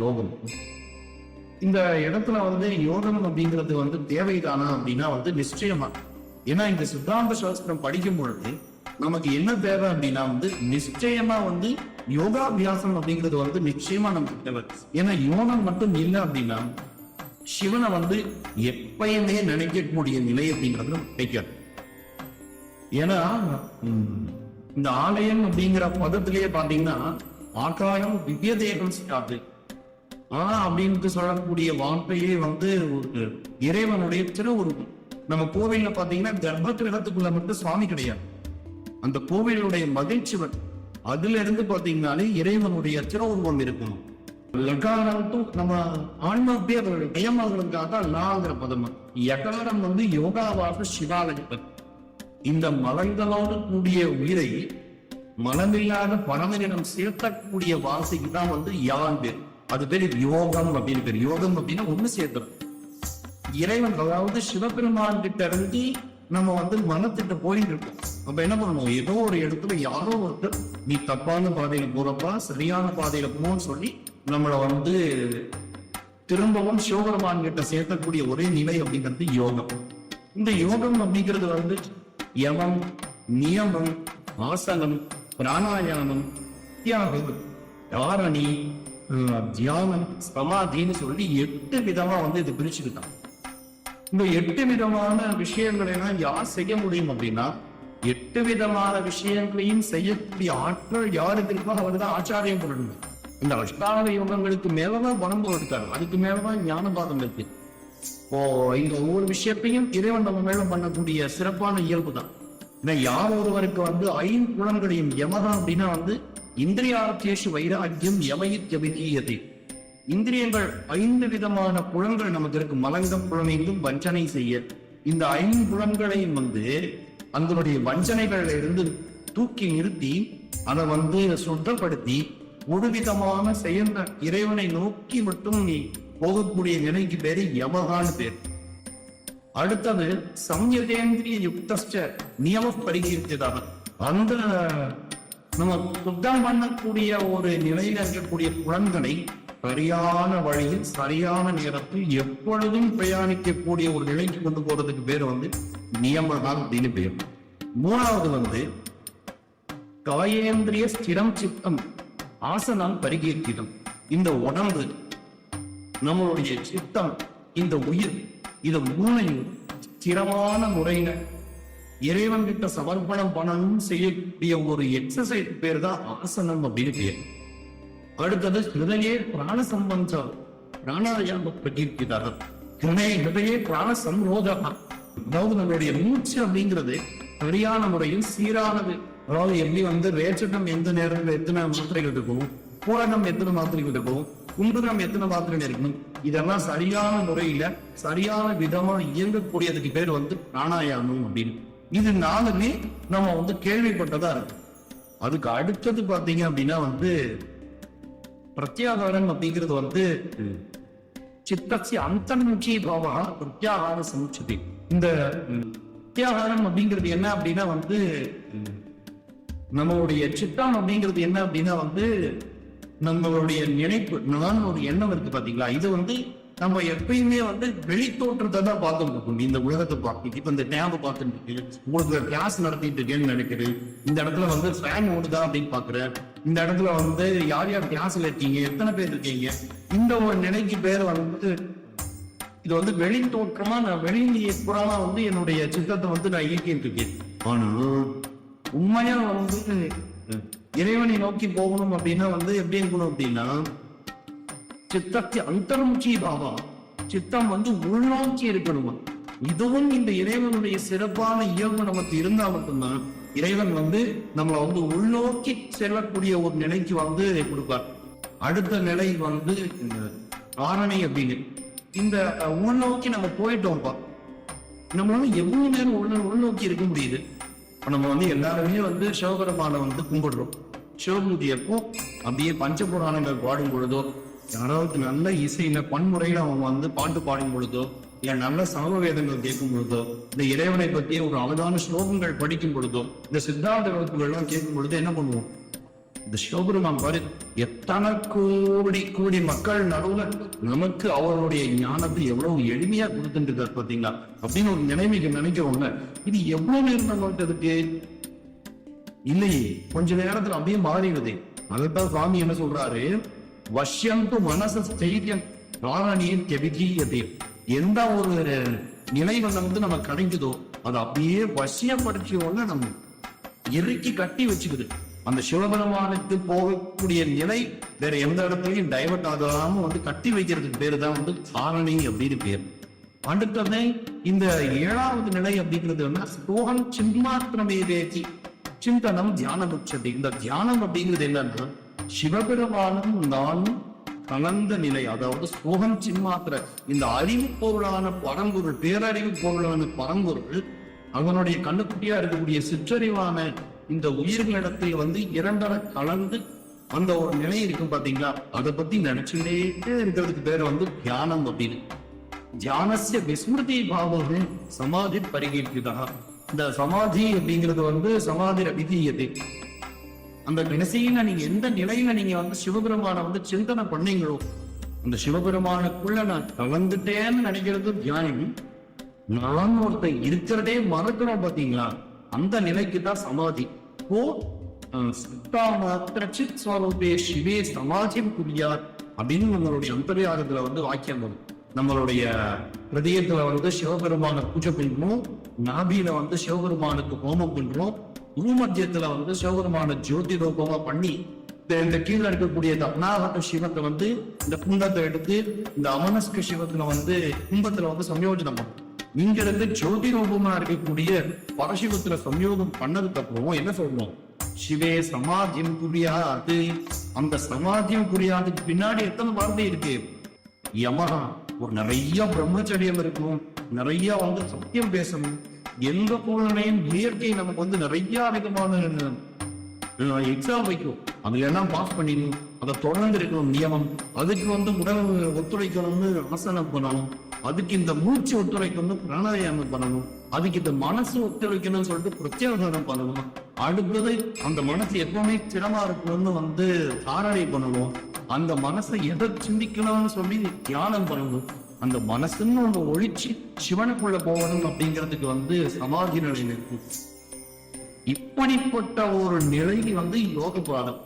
யோகம் இந்த இடத்துல வந்து யோகம் அப்படிங்கிறது வந்து தேவைதானா அப்படின்னா வந்து நிச்சயமா. ஏன்னா இந்த சித்தாந்த சாஸ்திரம் படிக்கும் பொழுது நமக்கு என்ன தேவை அப்படின்னா வந்து நிச்சயமா வந்து யோகாபியாசம் அப்படிங்கிறது வந்து நிச்சயமா நமக்கு தேவை ஏன்னா யோகம் மட்டும் இல்லை அப்படின்னா சிவனை வந்து எப்பயுமே நினைக்கக்கூடிய நிலை அப்படிங்கிறது கிடைக்காது. ஏன்னா இந்த ஆலயம் அப்படிங்கிற பதத்திலேயே பாத்தீங்கன்னா ஆகாயம் திவ்ய தேகம் சாப்பிட்டு ஆனா அப்படின்ட்டு சொல்லக்கூடிய வார்த்தையே வந்து ஒரு இறைவனுடைய திருவுருவம். நம்ம கோவில்ல பாத்தீங்கன்னா கர்ப்ப கிரகத்துக்குள்ள மட்டும் சுவாமி கிடையாது. அந்த கோவிலுடைய மகிழ்ச்சிவன் அதுல இருந்து பாத்தீங்கன்னாலே இறைவனுடைய திருவுருவம் இருக்கும் லகாரத்தும் நம்ம ஆன்ம பேர் நியமங்களுக்காக லாங்கிற பதம். யகாரம் வந்து யோகாவாக சிவாலயம் இந்த மலங்களோடு கூடிய உயிரை மனமில்லாத பரமனிடம் சேர்த்தக்கூடிய வாசைக்கு தான் வந்து யான் பேர்? அது பேர் யோகம் அப்படின்னு பேர். யோகம் அப்படின்னா ஒண்ணு சேர்த்துறோம் இறைவன் அதாவது சிவபெருமான் கிட்ட இருந்து நம்ம வந்து மனத்திட்ட போயிட்டு இருக்கோம். அப்ப என்ன பண்ணணும்? ஏதோ ஒரு இடத்துல யாரோ ஒருத்தர் நீ தப்பான பாதையில போறப்பா சரியான பாதையில போன்னு சொல்லி நம்மள வந்து திரும்பவும் சிவபெருமான் கிட்ட சேர்க்கக்கூடிய ஒரே நிலை அப்படிங்கிறது யோகம். இந்த யோகம் அப்படிங்கிறது வந்து யமம் நியமம் ஆசனம் பிராணாயாமம் தியாகம் தாரணி தியானம். சமாதின்னு சொல்லி எட்டு விதமா வந்து இது பிரிச்சுக்கிட்டான். இந்த எட்டு விதமான விஷயங்களை எல்லாம் யார் செய்ய முடியும் அப்படின்னா எட்டு விதமான விஷயங்களையும் செய்யக்கூடிய ஆட்கள் யாருக்கு இருக்கோ அவர்தான் ஆச்சாரியம் பண்ணணும். இந்த அஷ்டாங்க யோகங்களுக்கு மேலதான் பணம் கொடுத்தாரு. அதுக்கு மேலதான் ஞானபாதம் இருக்கு. இப்போ இந்த ஒவ்வொரு விஷயத்தையும் இறைவன் நம்ம மேல பண்ணக்கூடிய சிறப்பான இயல்பு தான் ஏன்னா யார் ஒருவருக்கு வந்து ஐந்து குணங்களையும் எமதான் அப்படின்னா வந்து இந்திரியார்த்தேஷு வைராக்கியம் யமயித் இந்திரியங்கள் ஐந்து விதமான புலன்கள் நமக்கு இருக்கு மலங்கம் புலனைந்தும் வஞ்சனை செய்ய. இந்த ஐந்து புலன்களையும் வந்து அதனுடைய வஞ்சனைகள்ல இருந்து தூக்கி நிறுத்தி அதை வந்து சுத்தப்படுத்தி ஒரு விதமான செயல் இறைவனை நோக்கி மட்டும் நீ போகக்கூடிய நிலைக்கு பேரு யமகான்னு பேர். அடுத்தது சம்யதேந்திரிய யுக்தஸ்ட நியம பரிகீர்த்திதான் அந்த நம்ம சுத்தம் பண்ணக்கூடிய ஒரு நிலையில இருக்கக்கூடிய குழந்தை சரியான வழியில் சரியான நேரத்தில் எப்பொழுதும் பிரயாணிக்கக்கூடிய ஒரு நிலைக்கு கொண்டு போறதுக்கு பேர் வந்து நியமனம் அப்படின்னு பேர். மூணாவது வந்து காயேந்திரிய ஸ்திரம் சித்தம் ஆசனம் பரிகீர்த்திதம். இந்த உடம்பு நம்மளுடைய சித்தம் இந்த உயிர் இது மூணையும் ஸ்திரமான முறையில இறைவன் கிட்ட சமர்ப்பணம் பண்ணணும் செய்யக்கூடிய ஒரு எக்ஸசைஸ் பேர் தான் ஆசனம் அப்படின்னு பேர். அடுத்தது ஹிருதயே பிராண சம்பந்தம் பிராணாயாம பற்றியிருக்கிறார்கள் ஹிருதய ஹிருதயே பிராண சம்ரோதகம் அதாவது நம்மளுடைய மூச்சு அப்படிங்கிறது சரியான முறையில் சீரானது. அதாவது எப்படி வந்து வேற்றிடம் எந்த நேரத்துல எத்தனை மாத்திரைகள் இருக்கும்? பூரணம் எத்தனை மாத்திரைகள் இருக்கும்? கும்பகம் எத்தனை மாத்திரைகள் இருக்கணும் இதெல்லாம் சரியான முறையில சரியான விதமா இயங்கக்கூடியதுக்கு பேர் வந்து பிராணாயாமம் அப்படின்னு. இது நாலுமே நம்ம வந்து கேள்விப்பட்டதா இருக்கு. அதுக்கு அடுத்தது பாத்தீங்க அப்படின்னா வந்து பிரத்யாகாரம் அப்படிங்கிறது வந்து சித்தசி அந்தர்முகி பாவா பிரத்யாகார சமுச்சதி. இந்த பிரத்யாகாரம் அப்படிங்கிறது என்ன அப்படின்னா வந்து நம்மளுடைய சித்தம் அப்படிங்கிறது என்ன அப்படின்னா வந்து நம்மளுடைய நினைப்பு நான் ஒரு எண்ணம் இருக்கு பாத்தீங்களா இது வந்து நம்ம எப்பயுமே வந்து வெளித்தோற்றத்தை தான் பார்த்துட்டு இருக்கோம். இந்த உலகத்தை பார்த்து இப்ப இந்த டேம் பார்த்துட்டு இருக்கு. உங்களுக்கு கிளாஸ் நடத்திட்டு இருக்கேன்னு நினைக்கிறேன். இந்த இடத்துல வந்து ஃபேன் ஓடுதா அப்படின்னு பாக்குறேன் இந்த இடத்துல வந்து யார் யார் கிளாஸ்ல இருக்கீங்க? எத்தனை பேர் இருக்கீங்க? இந்த ஒரு நிலைக்கு பேர் வந்து இது வந்து வெளி தோற்றமா நான் வெளியிலேயே புறமா வந்து என்னுடைய சித்தத்தை வந்து நான் இயக்கிட்டு இருக்கேன். ஆனா உண்மையா வந்து இறைவனை நோக்கி போகணும் அப்படின்னா வந்து எப்படி இருக்கணும் அப்படின்னா சித்தத்தை அந்தர்முகி பாவா சித்தம் வந்து உள்நோக்கி இருக்கணுமா இதுவும் இந்த இறைவனுடைய சிறப்பான இயல்பு நமக்கு இருந்தா மட்டும்தான் இறைவன் வந்து நம்மளை வந்து உள்நோக்கி செல்லக்கூடிய ஒரு நிலைக்கு வந்து கொடுப்பார். அடுத்த நிலை வந்து ஆரணை அப்படின்னு. இந்த உள்நோக்கி நம்ம போயிட்டோம்ப்பா. நம்மளால எவ்வளவு நேரம் உள்ள உள்நோக்கி இருக்க முடியுது? நம்ம வந்து எல்லாருமே வந்து சிவபெருமான வந்து கும்பிடுறோம். சிவபூதி அப்படியே பஞ்சபுராணங்கள் பாடும் பொழுதோ யாராவது நல்ல இசையில பன்முறையில அவன் வந்து பாட்டு பாடும் பொழுதோ இல்ல நல்ல சமவ வேதங்கள் கேட்கும் பொழுதோ இந்த இறைவனை பற்றிய ஒரு அழகான ஸ்லோகங்கள் படிக்கும் பொழுதோ இந்த சித்தாந்த வகுப்புகள் எல்லாம் கேட்கும் பொழுது என்ன பண்ணுவோம்? இந்த சிவபெருமான் பாரு எத்தனை கோடி கோடி மக்கள் நடுவுல நமக்கு அவருடைய ஞானத்தை எவ்வளவு எளிமையா கொடுத்துட்டு இருக்காரு பாத்தீங்களா அப்படின்னு ஒரு நிலைமைக்கு நினைக்கிறவங்க இது எவ்வளவு நேரம் நம்மகிட்ட இருக்கு? இல்லையே கொஞ்ச நேரத்துல அப்படியே மாறிடுது. அதைத்தான் சுவாமி என்ன சொல்றாரு? வஷ்யந்து மனசு ஸ்தைரியம் காரணியின் கெவிதீயதே. எந்த ஒரு நிலை வந்து நம்ம கிடைக்குதோ அதை அப்படியே வசியப்படுத்தி உடனே நம்ம இறுக்கி கட்டி வச்சுக்குது. அந்த சிவபெருமானுக்கு போகக்கூடிய நிலை வேற எந்த இடத்துலையும் டைவர்ட் ஆகாம வந்து கட்டி வைக்கிறதுக்கு பேரு தான் வந்து காரணி அப்படின்னு பேர். அடுத்தது இந்த ஏழாவது நிலை அப்படிங்கிறது என்ன? ஸ்லோகம் சின்மாத்திரமேவேதி சிந்தனம் தியானம் உச்சதி இந்த தியானம் அப்படிங்கிறது என்னன்னா சிவபெருமானும் நானும் கலந்த நிலை அதாவது சோகம் சிம்மாத்திர இந்த அறிவு பொருளான பரம்பொருள் பேரறிவு பொருளான பரம்பொருள் அதனுடைய கண்ணுக்குட்டியா இருக்கக்கூடிய சிற்றறிவான இந்த உயிர்களிடத்தில் வந்து இரண்டரை கலந்து அந்த ஒரு நிலை இருக்கும் பாத்தீங்களா? அதை பத்தி நினைச்சுட்டே இருக்கிறதுக்கு பேர் வந்து தியானம் அப்படின்னு. தியானசிய விஸ்மிருதி பாவம் சமாதி பரிகீர்த்திதான் இந்த சமாதி அப்படிங்கிறது வந்து சமாதி அபிதீயத்தை அந்த கடைசியில நீங்க எந்த நிலையில நீங்க வந்து சிவபெருமான வந்து சிந்தனை பண்ணீங்களோ அந்த சிவபெருமானுக்குள்ள நான் கலந்துட்டேன்னு நினைக்கிறது தியானம் நான் ஒருத்தன் இருக்கிறதே மறக்கிறோம் பாத்தீங்களா? அந்த நிலைக்கு தான் சமாதி. ஓ சித் ஸ்வரூபே சிவே சமாஜி புரியார் அப்படின்னு நம்மளுடைய அந்தரியாரத்துல வந்து வாக்கியம் வரும். நம்மளுடைய பிரதயத்துல வந்து சிவபெருமான பூஜை பண்ணுவோம் நாபியில வந்து சிவபெருமானுக்கு ஹோமம் பண்றோம் பூமத்தியத்துல வந்து சிவபெருமான ஜோதி ரூபமா பண்ணி இந்த- கீழே இருக்கக்கூடிய இந்த அநாகத சிவத்தை வந்து இந்த குண்டத்தை எடுத்து இந்த அமனஸ்க சிவத்துல வந்து கும்பத்துல வந்து சம்யோஜனம் பண்ணும் இங்க இருந்து ஜோதி ரூபமா இருக்கக்கூடிய பரசிவத்துல சம்யோகம் பண்ணதுக்கு அப்புறம் என்ன சொல்லணும்? சிவே சமாதியம் புரியாது. அந்த சமாதியம் புரியாதுக்கு பின்னாடி எத்தனை வார்த்தை இருக்கு? யமகா ஒரு நிறைய பிரம்மச்சரியம் இருக்கும். நிறைய வந்து சத்தியம் பேசணும். எந்த பொருளையும் இயற்கை நமக்கு வந்து நிறைய விதமான எக்ஸாம் வைக்கும். அதுல எல்லாம் பாஸ் பண்ணிடணும். அதை தொடர்ந்து இருக்கணும் நியமம். அதுக்கு வந்து உடல் ஒத்துழைக்கணும்னு ஆசனம் பண்ணணும். அதுக்கு இந்த மூச்சு ஒத்துழைக்கணும்னு பிராணாயாமம் பண்ணணும் அதுக்கு இந்த மனசு ஒத்துழைக்கணும்னு சொல்லிட்டு பிரத்யாகாரம் பண்ணணும். அடுத்தது அந்த மனசு எப்பவுமே திறமா இருக்கணும்னு வந்து தாரணை பண்ணணும். அந்த மனசை எதை சிந்திக்கணும்னு சொல்லி தியானம் பண்ணணும். அந்த மனசுன்னு ஒண்ணு ஒழிச்சு சிவனுக்குள்ள போகணும் அப்படிங்கிறதுக்கு வந்து சமாதி நிலை இருக்கு இப்படிப்பட்ட ஒரு நிலை வந்து யோக பாடம்